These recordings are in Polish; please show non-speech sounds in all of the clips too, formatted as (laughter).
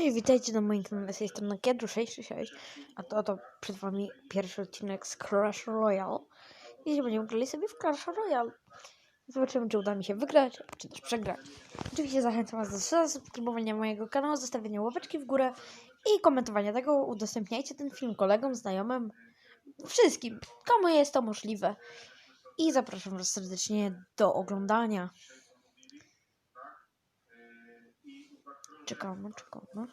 Cześć, witajcie na moim kanale z tej strony Kiedru666, a to oto przed wami pierwszy odcinek z Clash Royale. Dzisiaj będziemy grali sobie w Clash Royale. Zobaczymy, czy uda mi się wygrać, czy też przegrać. Oczywiście zachęcam was do zasubskrybowania mojego kanału, zostawienia łapeczki w górę i komentowania tego. Udostępniajcie ten film kolegom, znajomym, wszystkim, komu jest to możliwe. I zapraszam was serdecznie do oglądania. Czekamy, czekamy.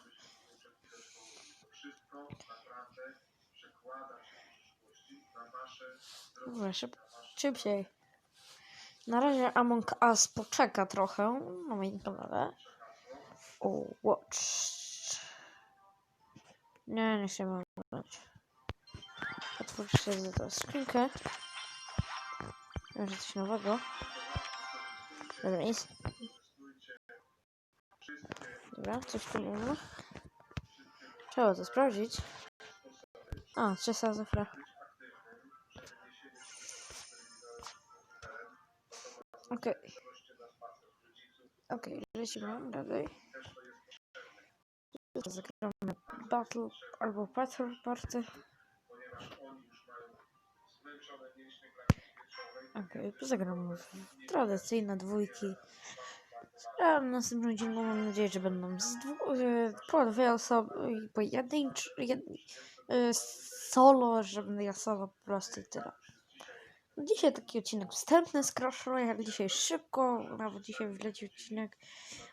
Dobra, szyb, szybciej. Na razie Among Us poczeka trochę na moim kanale. O, watch. Nie, nie chcemy oglądać. Otwórzcie sobie tę skrzynkę. Może coś nowego. Dobra, jest. Dobra, coś tu mamy. Trzeba to sprawdzić. A, 300 zafra. Okej. Okej, lecimy dalej. Zagramy Battle albo Battle Party. Okej, zagramy w tradycyjne dwójki. A w następnym odcinku mam nadzieję, że będą z dwu, e, po dwie osoby pojedynczy, jed, e, solo, że będę ja solo po prostu i tyle. Dzisiaj taki odcinek wstępny z Crash Royale, dzisiaj szybko, nawet dzisiaj wleci odcinek,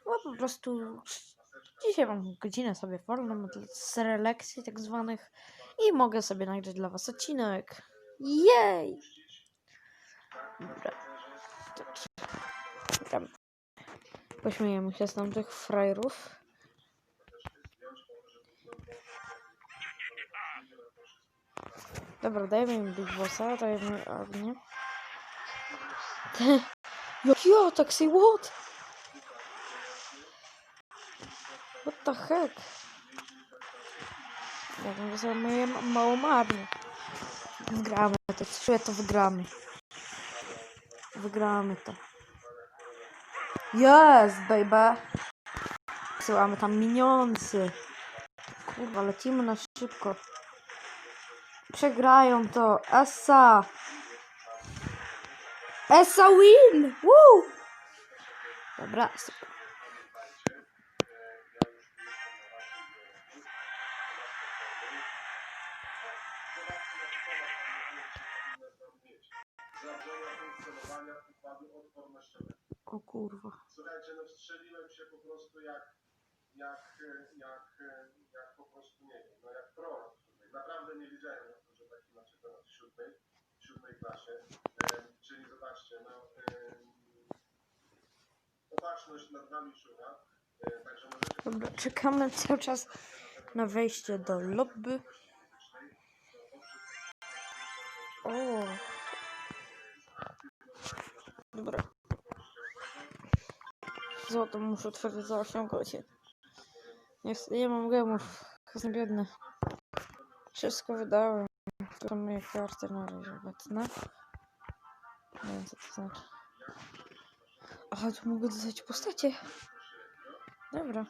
bo po prostu dzisiaj mam godzinę sobie wolną z relekcji tak zwanych i mogę sobie nagrać dla was odcinek. Jej! Dobra. Dobrze. Pośmiejemy się z tamtych frajerów. Dobra, dajmy im Big Bossa, dajmy. (laughs) Jaki atak, say what? What the heck? Ja bym sobie moje ma- małą armię. Wygramy to, czuję to wygramy. Wygramy to. Jest, baby. Wysyłamy tam miniący. Kurwa, lecimy na szybko. Przegrają to. Essa. Essa win! Woo! Dobra, super. O kurwa. Słuchajcie, no wstrzeliłem się po prostu jak, jak, jak, jak po prostu, nie wiem, no jak prorok tutaj. Naprawdę nie wiedziałem że taki macie temat w siódmej, w siódmej klasie. E, czyli zobaczcie, no e, opatrzność nad nami czuwa. E, także możecie Dobra, czekamy cały czas na wejście do lobby. O. Dobra. Złoto muszę otworzyć za 8 godzin. Nie, chcę- nie mam gemów. Jestem biedny. Wszystko wydałem. To są moje karty na razie obecne. Nie wiem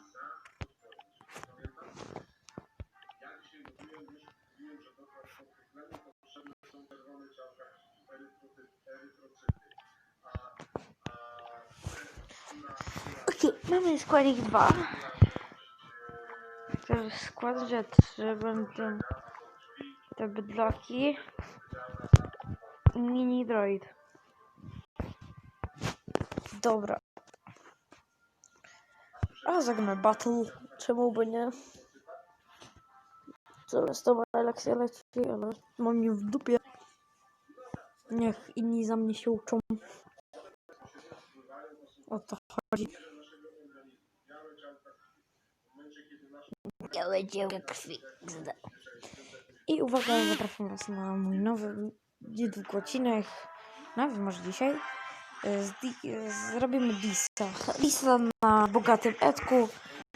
Okej, mamy składnik 2. To jest skład, że, będą te bydlaki mini droid. Dobra. A zagramy battle. Czemu by nie? Zaraz to lekcja leci, ale mam je w dupie. Niech inni za mnie się uczą. O to chodzi. Białe dzieło krwi. I uwaga, zapraszam was na mój nowy, niedługi odcinek. Nawet może dzisiaj. E, e, zrobimy Disa. Disa na bogatym etku.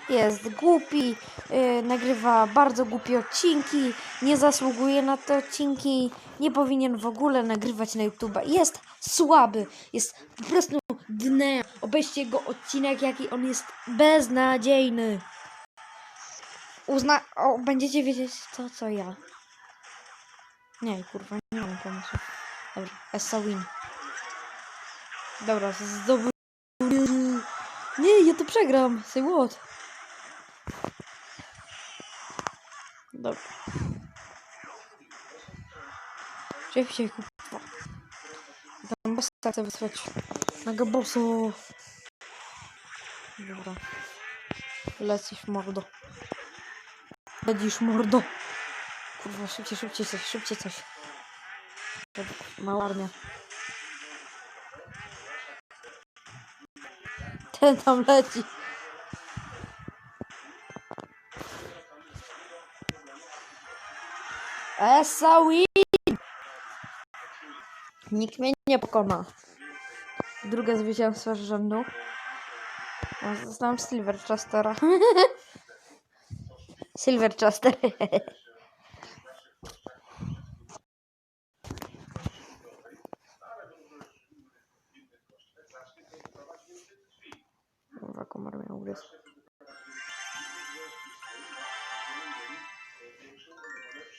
Jest głupi, e, nagrywa bardzo głupie odcinki, nie zasługuje na te odcinki, nie powinien w ogóle nagrywać na YouTube. Jest słaby, jest po prostu dnem. Obejrzcie jego odcinek, jaki on jest beznadziejny. Uzna... O, będziecie wiedzieć to, co ja. Nie, kurwa, nie mam pomysłu. Dobra, Essa win. Dobra, zdobył... Nie, ja to przegram. Say what? Dobra. Cześć się, kurwa. Tam bossa chcę wysłać. Mega bosso. Dobra. Lecisz mordo. Lecisz mordo. Kurwa, szybciej, szybciej coś, szybciej coś. Mała armia. Ten tam leci. Esa win! Nikt mnie nie pokona. Drugie zwycięstwo z rzędu. Znam Silverchestera. (laughs) Silverchester. (laughs) Kurwa, komar mnie.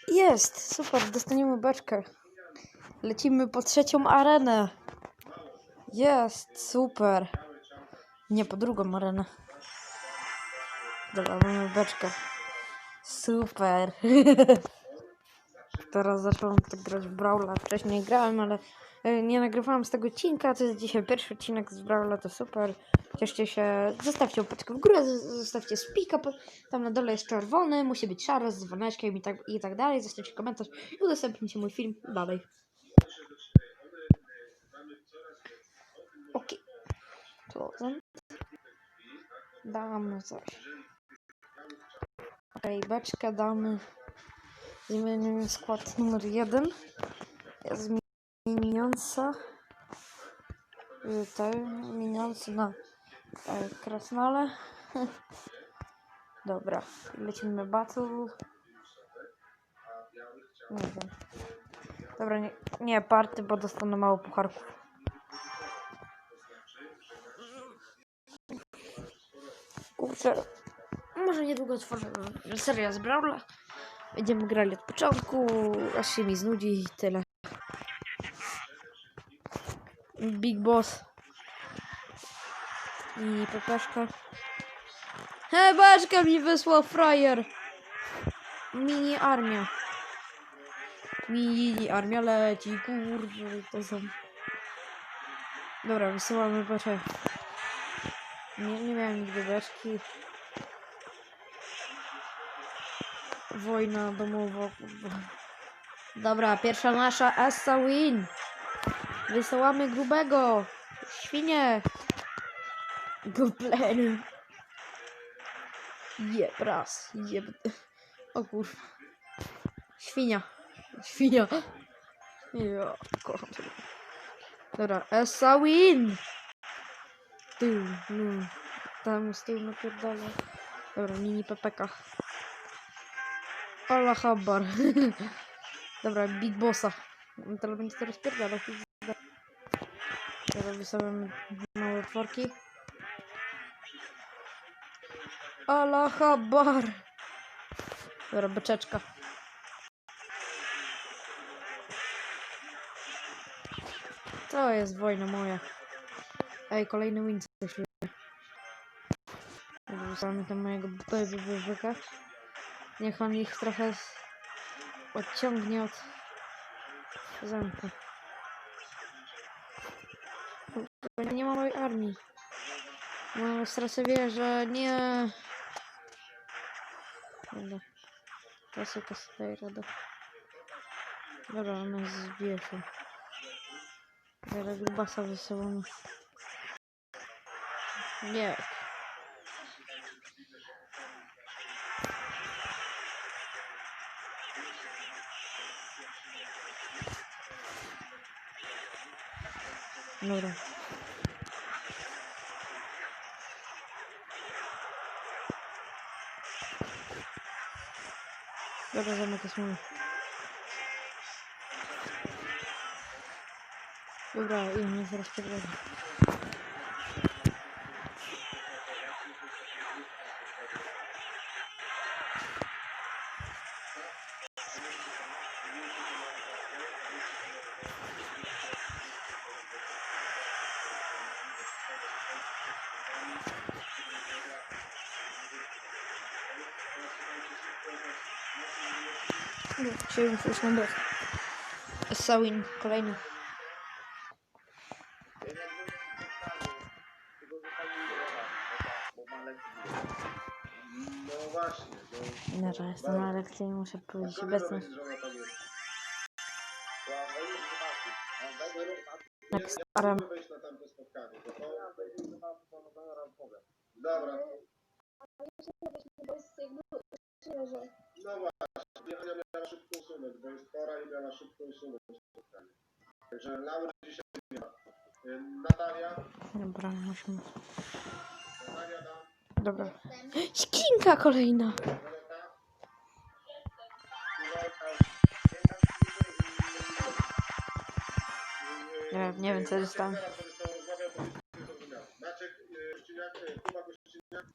Jest! Super, dostaniemy beczkę. Lecimy po trzecią arenę. Jest, super. Nie, po drugą arenę. Dobra, mamy beczkę. Super. (laughs) Teraz zacząłem tak grać w Brawla. Wcześniej grałem, ale e, nie nagrywałam z tego odcinka. To jest dzisiaj pierwszy odcinek z Brawla, to super. Cieszcie się. Zostawcie łapeczkę w górę, zostawcie spika. Tam na dole jest czerwony, musi być szary z dzwoneczkiem i tak, i tak dalej. Zostawcie komentarz i udostępnijcie mój film dalej. Okej. Okay. Damy coś. Okej, beczkę damy. Zmienimy skład numer jeden. Zmieniająca. y, Te zmieniający na e, krasnale. (laughs) Dobra, lecimy battle. Nie wiem. Dobra, nie, nie party, bo dostanę mało pucharków. Kurczę, może niedługo otworzę serię z Brawla. Będziemy grali od początku, aż się mi znudzi i tyle. Big Boss. I Pepeszka. He, beczka mi wysłał frajer. Mini armia. Mini armia leci, kurwa, to są... Dobra, wysyłamy beczkę. Nie, nie miałem nigdy beczki. Wojna domowa. Dobra, pierwsza nasza Essa win. Wysyłamy grubego. Świnie. Goblin. Jeb raz. Jeb. O kurwa. Świnia. Świnia. Ja kocham. Dobra, Essa win. Tył, no. Tam z tyłu napierdala. Dobra, mini PPK. Allah Habbar. (laughs) Dobra, Big Bossa. On teraz będzie to rozpierdalał. pizda. Teraz wystawiamy małe tworki. Allah Habbar. Dobra, beczeczka. To jest wojna moja. Ej, kolejny win coś lubię. Wysłamy tam mojego baby. Niech on ich trochę odciągnie od zamku. Nie ma mojej armii. No, strasznie wie, że nie... Dobra. Klasyka sobie daje radę. Dobra, ona zbije się. Teraz grubasa wysyłamy. Nie. Dobra. Dobra, zamek jest mój. Dobra, i mnie zaraz podłożę. Chciałem coś nabrać. Sawin, kolejny. Dobra, jestem na lekcji muszę powiedzieć obecność. na. To to... Dobra, no właśnie. Szybko usunąć, bo jest chora i miała szybko usunąć spotkanie. Także Laury dzisiaj nie ma. Y, Natalia, Dobra, musimy. Natalia da, Dobra. Skinka kolejna. Violeta. Nie, nie wiem, co z tobą rozmawiał, bo nie zrozumiałem. Maciek, y, Gościniak, y, Kuba Gościniak.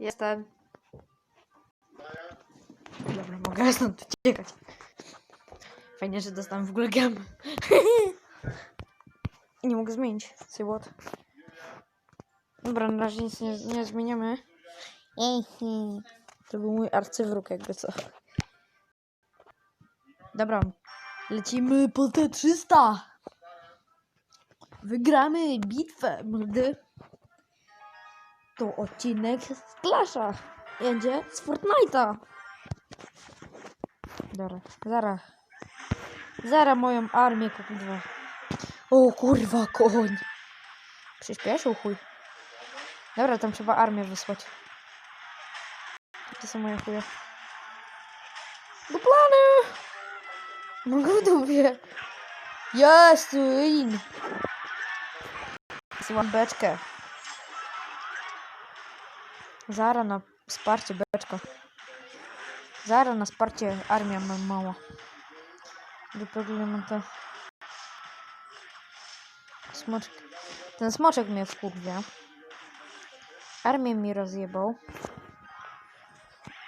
Jestem. Dobra, mogę stąd uciekać. Fajnie, że dostałem w ogóle gem. (laughs) nie mogę zmienić. What? Dobra, na razie nic nie, nie zmieniamy. To był mój arcywróg, jakby co. Dobra, lecimy po te 300. Wygramy bitwę, młody. To odcinek z Clasha. Jedzie z Fortnite'a. Dobra, zaraz. Zaraz moją armię kurwa. O kurwa, koń. Przyspieszył chuj. Dobra, tam trzeba armię wysłać. To są moje chuje. Do plany! Mogę w dupie. Jest, win! Beczkę. Zara na wsparcie beczka. Zara na wsparcie armia mam mała. Wyprogramujemy to. Smoczek. Ten smoczek mnie wkurwia. Armię mi rozjebał.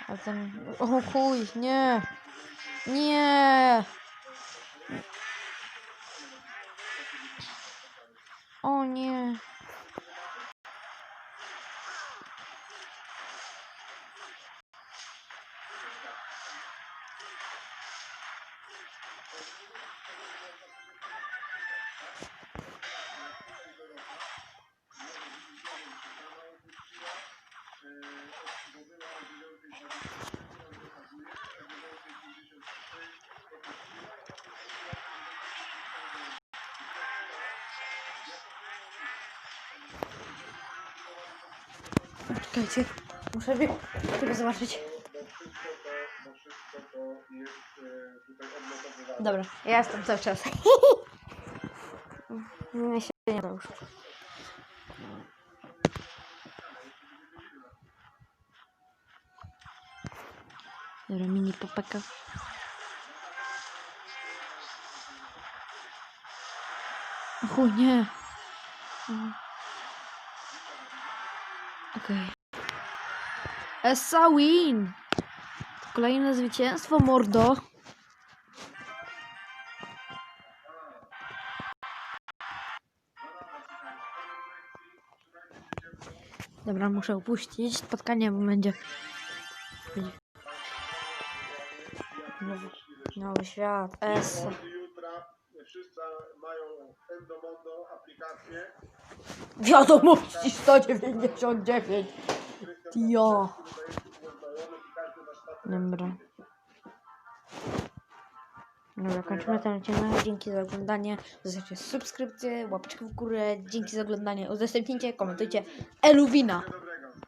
A ten... O nie! Nie! O nie! Czekajcie. Muszę tego zobaczyć. Dobra, ja jestem cały czas. (laughs) Nie się nie da już. Dobra, mini popeka. O nie. Mm. Okej. Essa win! Kolejne zwycięstwo, mordo. Dobra, muszę opuścić spotkanie, bo będzie... Nowy, nowy świat, jutra wszyscy mają Endomondo aplikację. Wiadomości 199. Jo. Dobra. Dobra, kończymy ten odcinek. Dzięki za oglądanie. Zostawcie subskrypcję, łapeczkę w górę. Dzięki za oglądanie. Udostępnijcie, komentujcie. Eluwina.